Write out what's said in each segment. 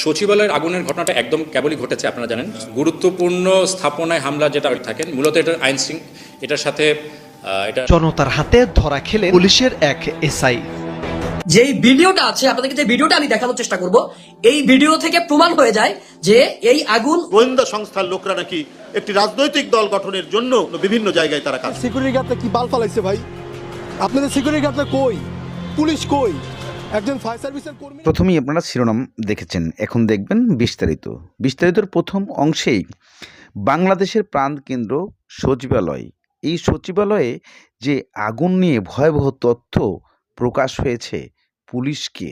সচিবালয়ের আগুনের ঘটনাটা একদম কেবলই ঘটেছে আপনারা জানেন। গুরুত্বপূর্ণ স্থাপনায় হামলা যেটা থাকেন মূলত এটার আইন এটার সাথে এটা জনতার হাতে ধরা খেলে পুলিশের এক এসআই। যেই ভিডিওটা আছে আপনাদেরকে যে ভিডিওটা আমি দেখানোর চেষ্টা করব এই ভিডিও থেকে প্রমাণ হয়ে যায় যে এই আগুন গোয়েন্দা সংস্থার লোকরা নাকি একটি রাজনৈতিক দল গঠনের জন্য বিভিন্ন জায়গায় তারা কাজ সিকিউরিটি গার্ডটা কি বাল ফালাইছে ভাই? আপনাদের সিকিউরিটি গার্ডটা কই? পুলিশ কই? একজন প্রথমেই আপনারা শিরোনাম দেখেছেন। এখন দেখবেন বিস্তারিত। বিস্তারিতর প্রথম অংশেই বাংলাদেশের প্রাণকেন্দ্র সচিবালয়। এই সচিবালয়ে যে আগুন নিয়ে ভয়াবহ তথ্য প্রকাশ হয়েছে, পুলিশকে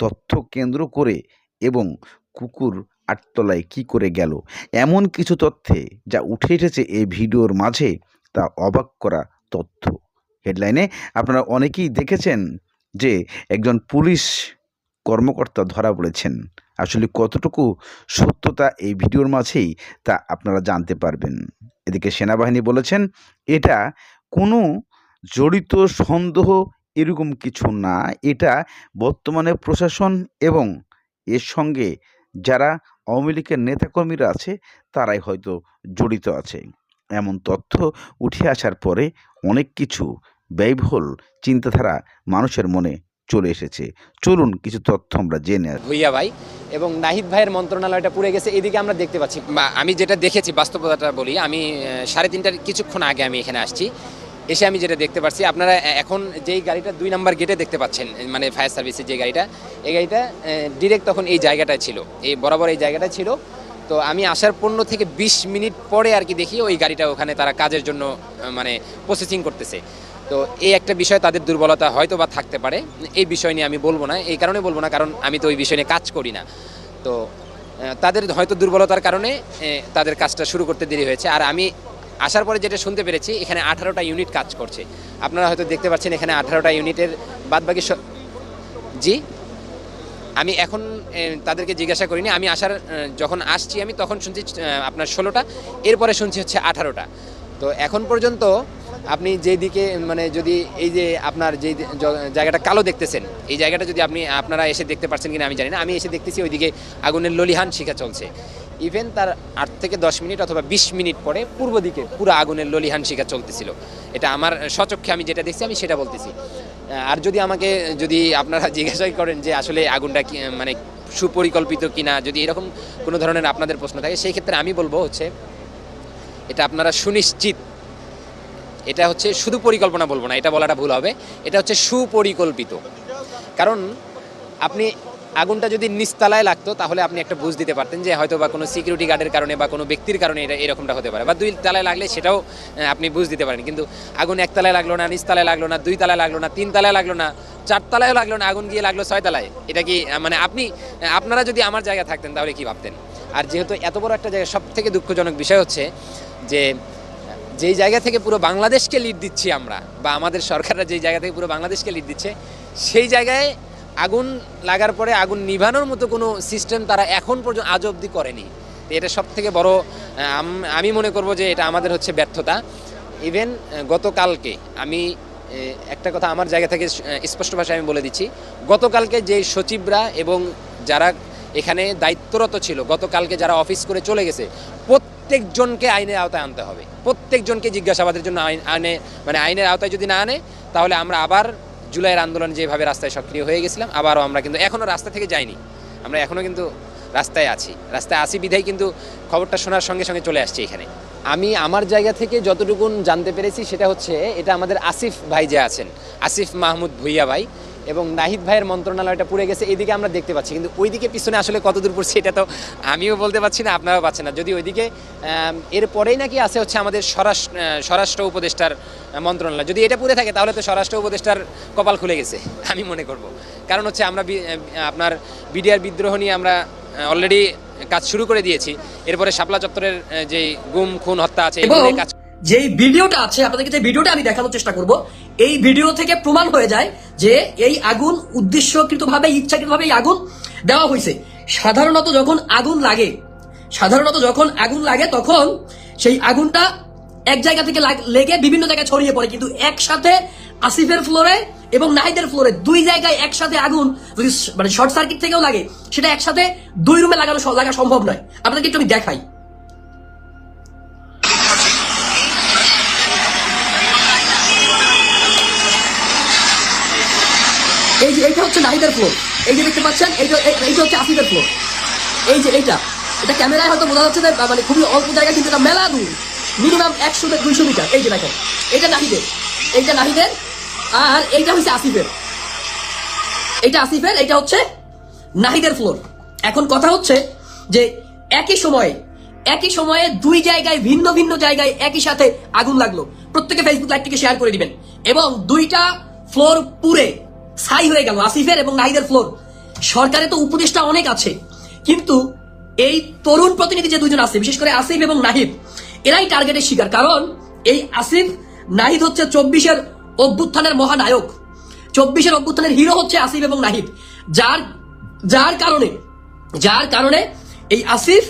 তথ্য কেন্দ্র করে এবং কুকুর আটতলায় কি করে গেল, এমন কিছু তথ্যে যা উঠে এসেছে এই ভিডিওর মাঝে, তা অবাক করা তথ্য। হেডলাইনে আপনারা অনেকেই দেখেছেন যে একজন পুলিশ কর্মকর্তা ধরা পড়েছেন। আসলে কতটুকু সত্যতা এই ভিডিওর মাঝেই তা আপনারা জানতে পারবেন। এদিকে সেনাবাহিনী বলেছেন, এটা কোনো জড়িত সন্দেহ এরকম কিছু না। এটা বর্তমানে প্রশাসন এবং এর সঙ্গে যারা আওয়ামী লীগের নেতাকর্মীরা আছে, তারাই হয়তো জড়িত আছে। এমন তথ্য উঠে আসার পরে অনেক কিছু ব্যয়বহুল চিন্তাধারা মানুষের মনে চলে এসেছে। চলুন কিছু তথ্য আমরা জেনে। ভুইয়া ভাই এবং নাহিদ ভাইয়ের মন্ত্রণালয়টা পুড়ে গেছে, এদিকে আমরা দেখতে পাচ্ছি। আমি যেটা দেখেছি, বাস্তবতাটা বলি, আমি সাড়ে তিনটার কিছুক্ষণ আগে আমি এখানে আসছি। এসে আমি যেটা দেখতে পাচ্ছি, আপনারা এখন যেই গাড়িটা দুই নাম্বার গেটে দেখতে পাচ্ছেন মানে ফায়ার সার্ভিসের যে গাড়িটা, এই গাড়িটা ডিরেক্ট তখন এই জায়গাটায় ছিল, এই বরাবর এই জায়গাটা ছিল। তো আমি আসার পনেরো থেকে বিশ মিনিট পরে আর কি দেখি ওই গাড়িটা ওখানে তারা কাজের জন্য মানে প্রসেসিং করতেছে। তো এই একটা বিষয় তাদের দুর্বলতা হয়তো বা থাকতে পারে। এই বিষয় নিয়ে আমি বলব না, এই কারণে বলব না, কারণ আমি তো ওই বিষয় নিয়ে কাজ করি না। তো তাদের হয়তো দুর্বলতার কারণে তাদের কাজটা শুরু করতে দেরি হয়েছে। আর আমি আসার পরে যেটা শুনতে পেরেছি, এখানে আঠারোটা ইউনিট কাজ করছে। আপনারা হয়তো দেখতে পাচ্ছেন এখানে আঠারোটা ইউনিটের বাদবাকি জি? আমি এখন তাদেরকে জিজ্ঞাসা করিনি। আমি আসার যখন আসছি আমি তখন শুনছি আপনার ষোলোটা, এরপরে শুনছি হচ্ছে আঠারোটা। তো এখন পর্যন্ত আপনি যেদিকে মানে যদি এই যে আপনার যে জায়গাটা কালো দেখতেছেন, এই জায়গাটা যদি আপনি, আপনারা এসে দেখতে পারছেন কিনা আমি জানি না। আমি এসে দেখতেছি ওইদিকে আগুনের ললিহান শিখা চলছে। ইভেন তার আট থেকে দশ মিনিট অথবা বিশ মিনিট পরে পূর্ব দিকে পুরো আগুনের ললিহান শিখা চলতেছিল। এটা আমার সচক্ষে আমি যেটা দেখছি, আমি সেটা বলতেছি। আর যদি আমাকে, যদি আপনারা জিজ্ঞাসা করেন যে আসলে আগুনটা মানে সুপরিকল্পিত কিনা, যদি এরকম কোনো ধরনের আপনাদের প্রশ্ন থাকে, সেই ক্ষেত্রে আমি বলব হচ্ছে, এটা আপনারা সুনিশ্চিত এটা হচ্ছে শুধু পরিকল্পনা বলব না, এটা বলাটা ভুল হবে। এটা হচ্ছে সুপরিকল্পিত। কারণ আপনি আগুনটা যদি নিচতলায় লাগতো, তাহলে আপনি একটা বুঝ দিতে পারতেন যে হয়তো বা কোনো সিকিউরিটি গার্ডের কারণে বা কোনো ব্যক্তির কারণে এটা এরকমটা হতে পারে। বা দুই তালায় লাগলে সেটাও আপনি বুঝ দিতে পারেন। কিন্তু আগুন এক তলায় লাগল না নিচতলায় লাগল না, দুই তালায় লাগল না, তিন তালায় লাগল না, চার তলায়ও লাগল না, আগুন গিয়ে লাগল ছয় তলায়। এটা কি মানে আপনি আপনারা যদি আমার জায়গায় থাকতেন তাহলে কি ভাবতেন? আর যেহেতু এত বড় একটা জায়গা সব থেকে দুঃখজনক বিষয় হচ্ছে যে যেই জায়গা থেকে পুরো বাংলাদেশকে লিড দিচ্ছি আমরা, বা আমাদের সরকাররা যেই জায়গা থেকে পুরো বাংলাদেশকে লিড দিচ্ছে, সেই জায়গায় আগুন লাগার পরে আগুন নিভানোর মতো কোনো সিস্টেম তারা এখন পর্যন্ত আজ অবধি করেনি। এটা সব থেকে বড় আম- মনে করব যে এটা আমাদের হচ্ছে ব্যর্থতা। ইভেন গতকালকে আমি একটা কথা আমার জায়গা থেকে স্পষ্ট ভাষায় আমি বলে দিচ্ছি। গতকালকে যে সচিবরা এবং যারা এখানে দায়িত্বরত ছিল, গতকালকে যারা অফিস করে চলে গেছে প্রত্যেকজনকে আইনের আওতায় আনতে হবে। প্রত্যেকজনকে জিজ্ঞাসাবাদের জন্য আইন আনে মানে আইনের আওতায় যদি না আনে, তাহলে আমরা আবার জুলাইয়ের আন্দোলন যেভাবে রাস্তায় সক্রিয় হয়ে গেছিলাম, আবারও আমরা কিন্তু এখনও রাস্তা থেকে যাইনি। আমরা এখনও কিন্তু রাস্তায় আছি। রাস্তায় আসি বিধায় কিন্তু খবরটা শোনার সঙ্গে সঙ্গে চলে আসছি এখানে। আমি আমার জায়গা থেকে যতটুকুন জানতে পেরেছি সেটা হচ্ছে, এটা আমাদের আসিফ ভাই যে আছেন, আসিফ মাহমুদ ভুইয়া ভাই এবং নাহিদ ভাইয়ের মন্ত্রণালয়টা পুড়ে গেছে এদিকে আমরা দেখতে পাচ্ছি। কিন্তু ওইদিকে পিছনে আসলে কত দূর পড়ছে এটা তো আমিও বলতে পারছি না আপনারাও পাচ্ছেন না। যদি ওইদিকে এরপরেই নাকি আছে হচ্ছে আমাদের স্বরাষ্ট্র স্বরাষ্ট্র উপদেষ্টার মন্ত্রণালয়। যদি এটা পুড়ে থাকে তাহলে তো স্বরাষ্ট্র উপদেষ্টার কপাল খুলে গেছে আমি মনে করব। কারণ হচ্ছে আমরা আপনার বিডিআর বিদ্রোহ নিয়ে আমরা অলরেডি কাজ শুরু করে দিয়েছি। এরপরে শাপলা চত্বরের যে গুম খুন হত্যা আছে কাজ যেই ভিডিওটা আছে আপনাদেরকে যে ভিডিওটা আমি দেখানোর চেষ্টা করব এই ভিডিও থেকে প্রমাণ হয়ে যায় যে এই আগুন উদ্দেশ্যকৃতভাবে, ইচ্ছাকৃতভাবে এই আগুন দেওয়া হয়েছে। সাধারণত যখন আগুন লাগে, সাধারণত যখন আগুন লাগে, তখন সেই আগুনটা এক জায়গা থেকে লাগ- বিভিন্ন জায়গায় ছড়িয়ে পড়ে। কিন্তু একসাথে আসিফের ফ্লোরে এবং নাহিদের ফ্লোরে দুই জায়গায় একসাথে আগুন যদি মানে শর্ট সার্কিট থেকেও লাগে, সেটা একসাথে দুই রুমে লাগানো লাগা সম্ভব নয়। আপনাদেরকে একটু আমি দেখাই। হচ্ছে নাহিদের ফ্লোর এই যে দেখতে পাচ্ছেন এইটা এই- এইটা হচ্ছে আসিফের ফ্লোর এই যে এইটা। এটা ক্যামেরায় হয়তো বোঝা যাচ্ছে মানে খুবই অল্প জায়গা কিন্তু এটা মেলা দূর। মিনিমাম একশো দুইশো মিটার। এই যে দেখেন, এইটা নাহিদের। এইটা নাহিদের। আর এইটা হচ্ছে আসিফের। এইটা আসিফের, এইটা হচ্ছে নাহিদের ফ্লোর এখন কথা হচ্ছে যে, একই সময়ে একই সময়ে দুই জায়গায় ভিন্ন ভিন্ন জায়গায় একই সাথে আগুন লাগল। প্রত্যেকে ফেসবুক লাইভটিকে শেয়ার করে দিবেন। এবং দুইটা ফ্লোর পুরে ছাই হয়ে গেল, আসিফের এবং নাহিদের ফ্লোর সরকারে তো উপদেষ্টা অনেক আছে, কিন্তু এই তরুণ প্রতিনিধি যে দুজন আছে, বিশেষ করে আসিফ এবং নাহিদ, এরাই টার্গেটের শিকার। কারণ এই আসিফ, নাহিদ হচ্ছে চব্বিশের অভ্যুত্থানের মহানায়ক। চব্বিশের অভ্যুত্থানের হিরো হচ্ছে আসিফ এবং নাহিদ। যার যার কারণে যার কারণে এই আসিফ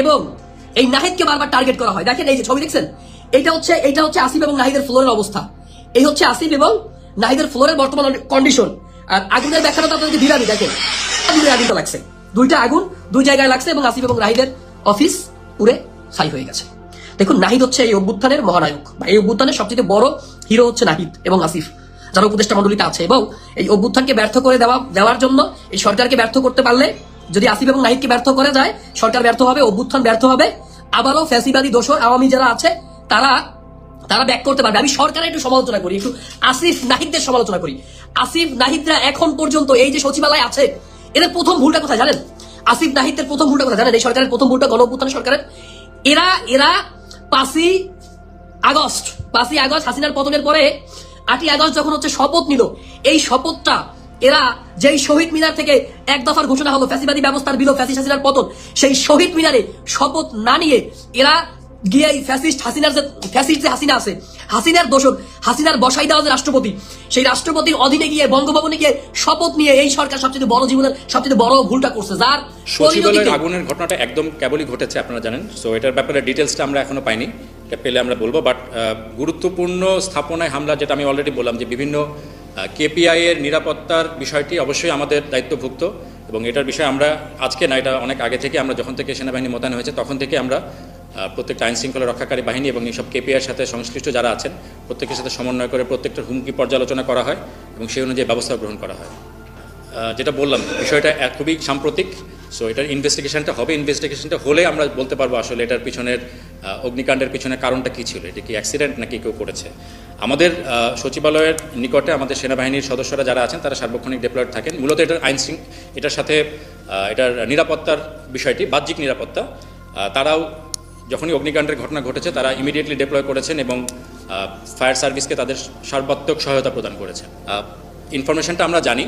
এবং এই নাহিদকে বারবার টার্গেট করা হয়। দেখেন এই যে ছবি দেখছেন? এইটা হচ্ছে এইটা হচ্ছে আসিফ এবং নাহিদের ফ্লোরের অবস্থা। এই হচ্ছে আসিফ এবং নাহিদের ফ্লোরের বর্তমান কন্ডিশন আর আগুনের ব্যাখ্যাটা তো আপনাদেরকে দিলামই, দেখেন। আগুনের আগুনটা লাগছে। দুইটা আগুন দুই জায়গায় লাগছে এবং আসিফ এবং নাহিদের অফিস পুরে ছাই হয়ে গেছে। দেখুন, নাহিদ হচ্ছে এই অভ্যুত্থানের মহানায়ক। বা এই অভ্যুত্থানের সবচেয়ে বড় হিরো হচ্ছে নাহিদ এবং আসিফ, যারা উপদেষ্টা মন্ডলীতে আছে। এবং এই অভ্যুত্থানকে ব্যর্থ করে দেওয়া, দেওয়ার জন্য এই সরকারকে ব্যর্থ করতে পারলে যদি আসিফ এবং নাহিদকে ব্যর্থ করে যায়, সরকার ব্যর্থ হবে, অভ্যুত্থান ব্যর্থ হবে। আবারও ফ্যাসিবাদী দোষর আওয়ামী যারা আছে, তারা তারা ব্যাক করতে পারবে। আমি সরকারের একটু সমালোচনা করি, একটু আসিফ নাহিদদের সমালোচনা করি। আসিফ নাহিদরা এখন পর্যন্ত এই যে সচিবালয় আছে, এদের প্রথম ভুলটা কোথায় জানেন? আসিফ নাহিদদের প্রথম ভুলটা কোথায় জানেন? এই সরকারের প্রথম ভুলটা গণ সরকারের? এরা এরা পাঁচই আগস্ট পাঁচই আগস্ট হাসিনার পতনের পরে আটই আগস্ট যখন হচ্ছে শপথ নিল, এই শপথটা এরা যেই শহীদ মিনার থেকে এক দফার ঘোষণা হলো, ফ্যাসিবাদী ব্যবস্থার বিলোপ ফ্যাসি হাসিনার পতন, সেই শহীদ মিনারে শপথ না নিয়ে এরা গিয়ে এই ফ্যাসিস্ট হাসিনার যে ফ্যাসিস্ট যে হাসিনা আছে হাসিনার দোষক হাসিনার বসাই দেওয়া যে রাষ্ট্রপতি সেই রাষ্ট্রপতির অধীনে গিয়ে বঙ্গভবনে গিয়ে শপথ নিয়ে এই সরকার সবচেয়ে বড় জীবনের সবচেয়ে বড় ভুলটা করছে। যার সচিবালয়ের আগুনের ঘটনাটা একদম কেবলই ঘটেছে আপনারা জানেন। সো এটার ব্যাপারে ডিটেলসটা আমরা এখনও পাইনি এটা পেলে আমরা বলব বাট গুরুত্বপূর্ণ স্থাপনায় হামলা যেটা আমি অলরেডি বললাম যে বিভিন্ন কেপিআই এর নিরাপত্তার বিষয়টি অবশ্যই আমাদের দায়িত্বভুক্ত এবং এটার বিষয়ে আমরা আজকে না এটা অনেক আগে থেকে আমরা যখন থেকে সেনাবাহিনী মোতায়েন হয়েছে তখন থেকে আমরা প্রত্যেকটা আইন শৃঙ্খলা রক্ষাকারী বাহিনী এবং এইসব কেপিআইয়ের সাথে সংশ্লিষ্ট যারা আছেন, প্রত্যেকের সাথে সমন্বয় করে প্রত্যেকটা হুমকি পর্যালোচনা করা হয় এবং সেই অনুযায়ী ব্যবস্থা গ্রহণ করা হয়। যেটা বললাম, বিষয়টা খুবই সাম্প্রতিক সো এটার ইনভেস্টিগেশনটা হবে। ইনভেস্টিগেশনটা হলে আমরা বলতে পারব আসলে এটার পিছনের অগ্নিকাণ্ডের পিছনে কারণটা কী ছিল। এটা কি অ্যাক্সিডেন্ট নাকি কেউ করেছে? আমাদের সচিবালয়ের নিকটে আমাদের সেনাবাহিনীর সদস্যরা যারা আছেন, তারা সার্বক্ষণিক ডেপ্লয়েড থাকেন। মূলত এটার আইন এটার সাথে এটার নিরাপত্তার বিষয়টি, বাহ্যিক নিরাপত্তা তারাও যখনই অগ্নিকাণ্ডের ঘটনা ঘটেছে, তারা ইমিডিয়েটলি ডেপ্লয় করেছেন এবং ফায়ার সার্ভিসকে তাদের সর্বাত্মক সহায়তা প্রদান করেছেন। ইনফরমেশনটা আমরা জানি।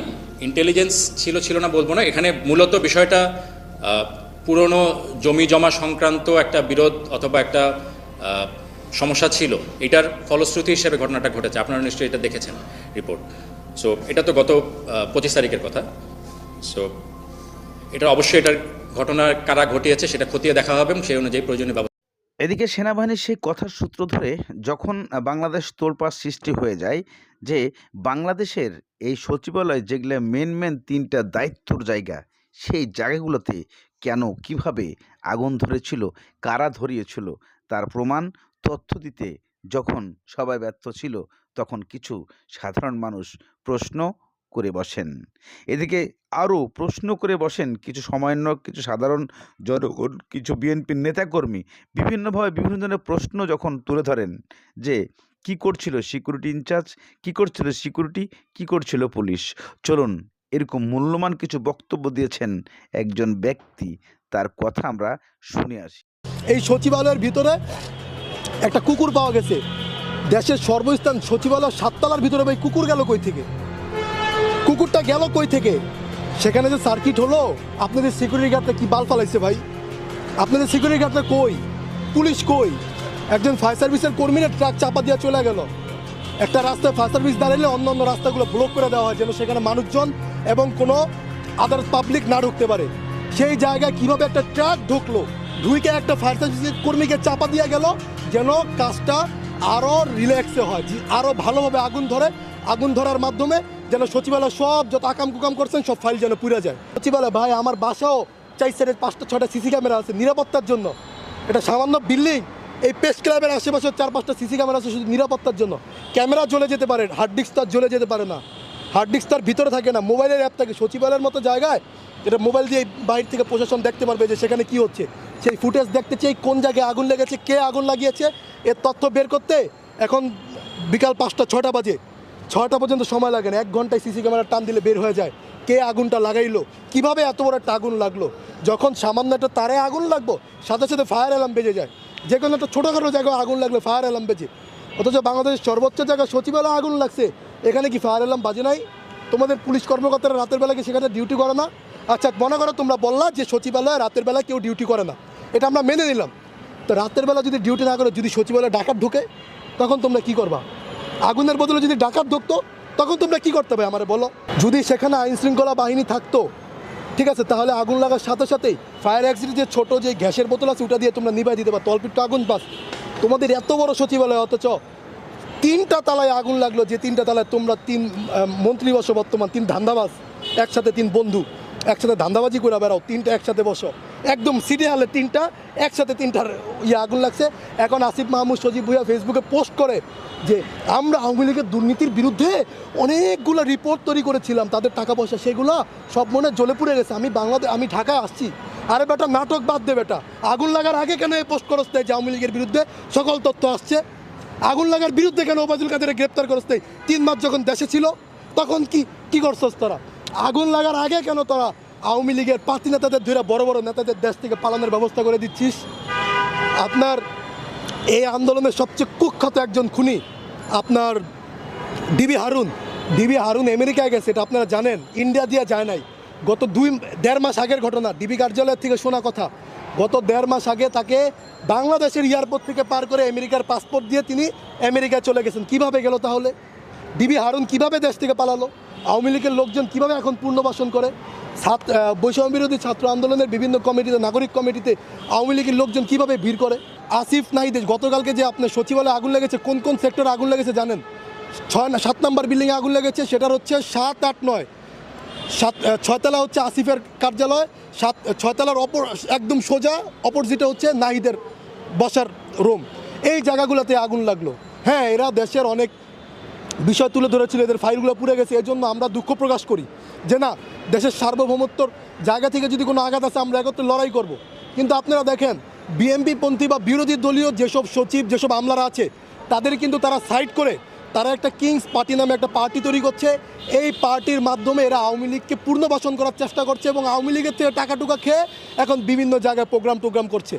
ইন্টেলিজেন্স ছিল ছিল না বলব না। এখানে মূলত বিষয়টা পুরনো জমি জমা সংক্রান্ত একটা বিরোধ অথবা একটা সমস্যা ছিল। এটার ফলশ্রুতি হিসেবে ঘটনাটা ঘটেছে। আপনারা নিশ্চয়ই এটা দেখেছেন রিপোর্ট সো এটা তো গত পঁচিশ তারিখের কথা। সো এটা অবশ্যই এটার ঘটনা কারা ঘটিয়েছে সেটা খতিয়ে দেখা হবে এবং সেই অনুযায়ী প্রয়োজনীয় ব্যবস্থা এদিকে সেনাবাহিনীর সেই কথার সূত্র ধরে যখন বাংলাদেশ তোলপাড় সৃষ্টি হয়ে যায় যে বাংলাদেশের এই সচিবালয় যেগুলো মেন মেন তিনটা দায়িত্বর জায়গা, সেই জায়গাগুলোতে কেন, কীভাবে আগুন ধরেছিল, কারা ধরিয়েছিল, তার প্রমাণ, তথ্য দিতে যখন সবাই ব্যর্থ ছিল, তখন কিছু সাধারণ মানুষ প্রশ্ন করে বসেন। এদিকে আরও প্রশ্ন করে বসেন কিছু সামান্য কিছু সাধারণ জনগণ কিছু বিএনপির নেতাকর্মী বিভিন্নভাবে বিভিন্ন ধরনের প্রশ্ন যখন তুলে ধরেন যে, কি করছিল সিকিউরিটি ইনচার্জ কি করছিল সিকিউরিটি কি করছিল পুলিশ চলুন, এরকম মূল্যবান কিছু বক্তব্য দিয়েছেন একজন ব্যক্তি। তার কথা আমরা শুনে আসি। এই সচিবালয়ের ভিতরে একটা কুকুর পাওয়া গেছে। দেশের সর্বস্থান সচিবালয় সাততলার ভিতরে ভাই কুকুর গেল কই থেকে? কুকুরটা গেল কই থেকে? সেখানে যে সার্কিট হলো, আপনাদের সিকিউরিটি গার্ডটা কি বাল ফালাইছে ভাই? আপনাদের সিকিউরিটি গার্ডটা কই? পুলিশ কই? একজন ফায়ার সার্ভিসের কর্মীরা ট্রাক চাপা দিয়ে চলে গেল। একটা রাস্তায় ফায়ার সার্ভিস দাঁড়ালে অন্য অন্য রাস্তাগুলো ব্লক করে দেওয়া হয়, যেন সেখানে মানুষজন এবং কোনো আদার পাবলিক না ঢুকতে পারে। সেই জায়গায় কীভাবে একটা ট্রাক ঢুকলো? ঢুকে একটা ফায়ার সার্ভিসের কর্মীকে চাপা দিয়ে গেল, যেন কাজটা আরও রিল্যাক্সে হয় আরও ভালোভাবে আগুন ধরে, আগুন ধরার মাধ্যমে যেন সচিবালয় সব যত আকাম কুকাম করছেন, সব ফাইল যেন পুড়ে যায়। সচিবালয়, ভাই, আমার বাসাও চাই পাঁচটা ছটা সিসি ক্যামেরা আছে নিরাপত্তার জন্য। এটা সামান্য বিল্ডিং, এই প্রেস ক্লাবের আশেপাশে চার পাঁচটা সিসি ক্যামেরা আছে শুধু নিরাপত্তার জন্য। ক্যামেরা জ্বলে যেতে পারে, হার্ড ডিস্ক তার জ্বলে যেতে পারে না। হার্ড ডিস্ক তার ভিতরে থাকে না, মোবাইলের অ্যাপ থাকে। সচিবালয়ের মতো জায়গায় এটা মোবাইল দিয়ে বাইরে থেকে প্রশাসন দেখতে পারবে যে সেখানে কি হচ্ছে। সেই ফুটেজ দেখতে চাই কোন জায়গায় আগুন লেগেছে, কে আগুন লাগিয়েছে, এর তথ্য বের করতে এখন বিকাল পাঁচটা ছটা বাজে। ছটা পর্যন্ত সময় লাগে না, এক ঘন্টায় সিসি ক্যামেরা টান দিলে বের হয়ে যায়। কে আগুনটা লাগাইলো? কীভাবে এত বড় একটা আগুন লাগল? যখন সামান্য একটা তারে আগুন লাগবো, সাথে সাথে ফায়ার অ্যালার্ম বেজে যায়। যে কোনো একটা ছোটোখাটো জায়গায় আগুন লাগলে ফায়ার অ্যালার্ম বেজে। অথচ বাংলাদেশের সর্বোচ্চ জায়গায় সচিবালয় আগুন লাগছে। এখানে কি ফায়ার অ্যালার্ম বাজে নাই? তোমাদের পুলিশ কর্মকর্তারা রাতের বেলা কি সেখানে ডিউটি করে না? আচ্ছা মনে করো তোমরা বললা যে সচিবালয়ে রাতের বেলা কেউ ডিউটি করে না। এটা আমরা মেনে নিলাম। তো রাতের বেলা যদি ডিউটি না করে যদি সচিবালয়ে ডাকাত ঢুকে, তখন তোমরা কি করবা? আগুনের বদলে যদি ডাকাত ঢুকতো তখন তোমরা কি করতে হবে আমার বলো? যদি সেখানে আইন শৃঙ্খলা বাহিনী থাকতো, ঠিক আছে, তাহলে আগুন লাগার সাথে সাথেই ফায়ার অ্যাক্সিডেন্ট যে ছোটো যে গ্যাসের বোতল আছে, ওটা দিয়ে তোমরা নিভাই দিতে পারো তলপিটটা আগুন বাস। তোমাদের এত বড় সচিবালয়, অথচ তিনটা তালায় আগুন লাগল, যে তিনটা তালায় তোমরা তিন মন্ত্রী বসো বর্তমান, তিন ধান্দাবাজ, একসাথে তিন বন্ধু, একসাথে ধান্দাবাজি করে বেড়াও, তিনটা একসাথে বসো। একদম সিরিয়ালে তিনটা, একসাথে তিনটার ইয়ে আগুন লাগছে। এখন আসিফ মাহমুদ সজীব ভুইয়া ফেসবুকে পোস্ট করে যে, আমরা আওয়ামী লীগের দুর্নীতির বিরুদ্ধে অনেকগুলো রিপোর্ট তৈরি করেছিলাম। তাদের টাকা পয়সা সেগুলো সব মনে জ্বলে পুড়ে গেছে। আমি বাংলাদেশ আমি ঢাকায় আসছি। আরে বেটা, নাটক বাদ দে বেটা। আগুন লাগার আগে কেন এই পোস্ট করস যে আওয়ামী লীগের বিরুদ্ধে সকল তথ্য আসছে? আগুন লাগার বিরুদ্ধে কেন ওবায়দুল কাদের গ্রেপ্তার নাই? তিন মাস যখন দেশে ছিল, তখন কি কি করছস তোরা? আগুন লাগার আগে কেন তোরা আওয়ামী লীগের পার্টি নেতাদের ধরে বড় বড় নেতাদের দেশ থেকে পালানোর ব্যবস্থা করে দিচ্ছিস। আপনার এই আন্দোলনের সবচেয়ে কুখ্যাত একজন খুনি আপনার ডিবি হারুন। ডিবি হারুন আমেরিকায় গেছে, এটা আপনারা জানেন। ইন্ডিয়া দিয়ে যায় নাই। গত দুই, দেড় মাস আগের ঘটনা, ডিবি কার্যালয় থেকে শোনা কথা। গত দেড় মাস আগে তাকে বাংলাদেশের এয়ারপোর্ট থেকে পার করে আমেরিকার পাসপোর্ট দিয়ে তিনি আমেরিকায় চলে গেছেন। কীভাবে গেল তাহলে? ডিবি হারুন কীভাবে দেশ থেকে পালালো? আওয়ামী লীগের লোকজন কীভাবে এখন পুনর্বাসন করে? ছাত্র বৈষম্য বিরোধী ছাত্র আন্দোলনের বিভিন্ন কমিটিতে, নাগরিক কমিটিতে আওয়ামী লীগের লোকজন কীভাবে ভিড় করে? আসিফ নাহিদ, গতকালকে যে আপনার সচিবালয়ে আগুন লেগেছে, কোন কোন সেক্টরে আগুন লেগেছে জানেন? ছয় না, সাত নম্বর বিল্ডিংয়ে আগুন লেগেছে, সেটার হচ্ছে সাত, আট, নয়। সাত ছয়তলা হচ্ছে আসিফের কার্যালয়, সাত ছয়তলার অপর, একদম সোজা, অপোজিটে হচ্ছে নাহিদের বসার রুম। এই জায়গাগুলোতে আগুন লাগল। হ্যাঁ এরা দেশের অনেক বিষয় তুলে ধরেছিল, এদের ফাইলগুলো পুড়ে গেছে এই জন্য আমরা দুঃখ প্রকাশ করি। যে না দেশের সার্বভৌমত্বর জায়গা থেকে যদি কোনো আঘাত আছে আমরা একত্রে লড়াই করব। কিন্তু আপনারা দেখেন বিএমপি পন্থী বা বিরোধী দলীয় যেসব সচিব, যেসব আমলারা আছে, তাদের কিন্তু তারা সাইড করে, তারা একটা কিংস পার্টি নামে একটা পার্টি তৈরি করছে এই পার্টির মাধ্যমে এরা আওয়ামী লীগকে পূর্ণবাসন করার চেষ্টা করছে এবং আওয়ামী লীগের থেকে টাকা টুকা খেয়ে এখন বিভিন্ন জায়গায় প্রোগ্রাম টোগ্রাম করছে